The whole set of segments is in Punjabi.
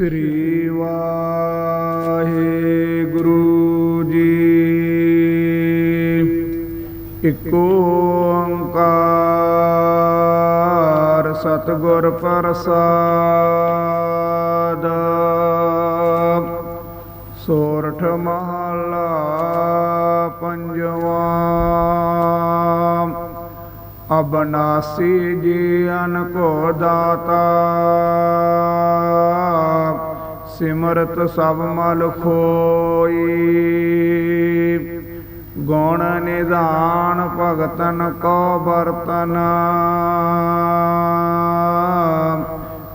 ਸ੍ਰੀ ਵਾਹਿਗੁਰੂ ਜੀ। ਇਕ ਓੰਕਾਰ ਸਤਿਗੁਰ ਪ੍ਰਸਾਦ। ਸੋਰਠ ਮਹਲਾ ਪੰਜਵਾ। ਅਬਨਾਸੀ ਜੀਵਨ ਕੋ ਦਾਤਾ। ਸਿਮਰਤ ਸਭ ਮਲ ਖੋਈ। ਗੁਣ ਨਿਧਾਨ ਭਗਤਨ ਕੋ ਬਰਤਨ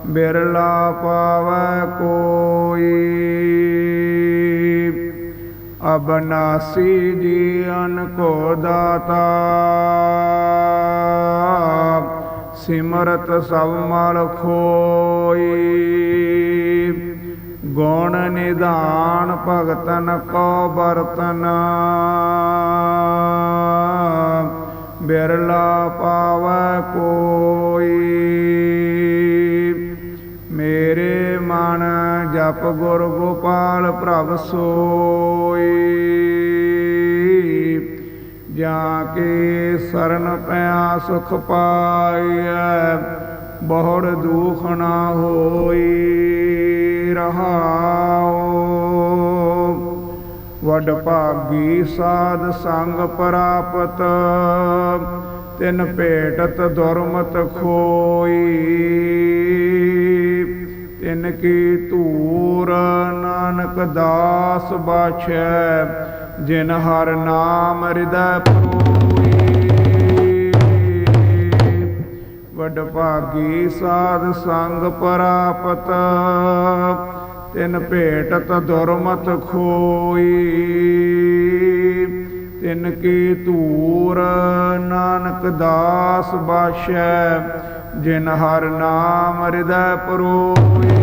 ਬਿਰਲਾ ਪਾਵੈ ਕੋਈ। ਅਬਨਾਸੀ ਜੀਵਨ ਕੋ ਦਾਤਾ। ਸਿਮਰਤ ਸਭ ਮਲ ਖੋਈ। ਗੁਣ ਨਿਧਾਨ ਭਗਤਨ ਕੋ ਬਰਤਨ ਬਿਰਲਾ ਪਾਵੈ ਕੋਈ। ਮੇਰੇ ਮਨ ਜਪ ਗੁਰ ਗੋਪਾਲ ਪ੍ਰਭ ਸੋਈ। ਜਾਂ ਕੇ ਸਰਨ ਪਿਆ ਸੁਖ ਪਾਈਐ। ਬਹੁੜ ਦੁਖ ਨਾ ਹੋਈ ਰਹਾਉ। ਵਡ ਭਾਗੀ ਸਾਧ ਸੰਗ ਪ੍ਰਾਪਤ, ਤਿਨ ਭੇਟਤ ਦੁਰਮਤ ਖੋਈ। ਤਿਨ ਕੀ ਧੂਰ ਨਾਨਕ ਦਾਸ ਬਾਛੈ, ਜਿਨ ਹਰ ਨਾਮ ਹਿਰਦੈ ਪਰੋਈ। ਵਡ ਭਾਗੀ ਸਾਧ ਸੰਗ ਪ੍ਰਾਪਤ। ਤਿਨ ਭੇਟਤ ਦੁਰਮਤ ਖੋਈ। ਤਿਨ ਕੀ ਧੂਰ ਨਾਨਕ ਦਾਸ ਬਾਸ਼ੈ, ਜਿਨ ਹਰ ਨਾਮ ਹਿਰਦੈ ਪਰੋਈ।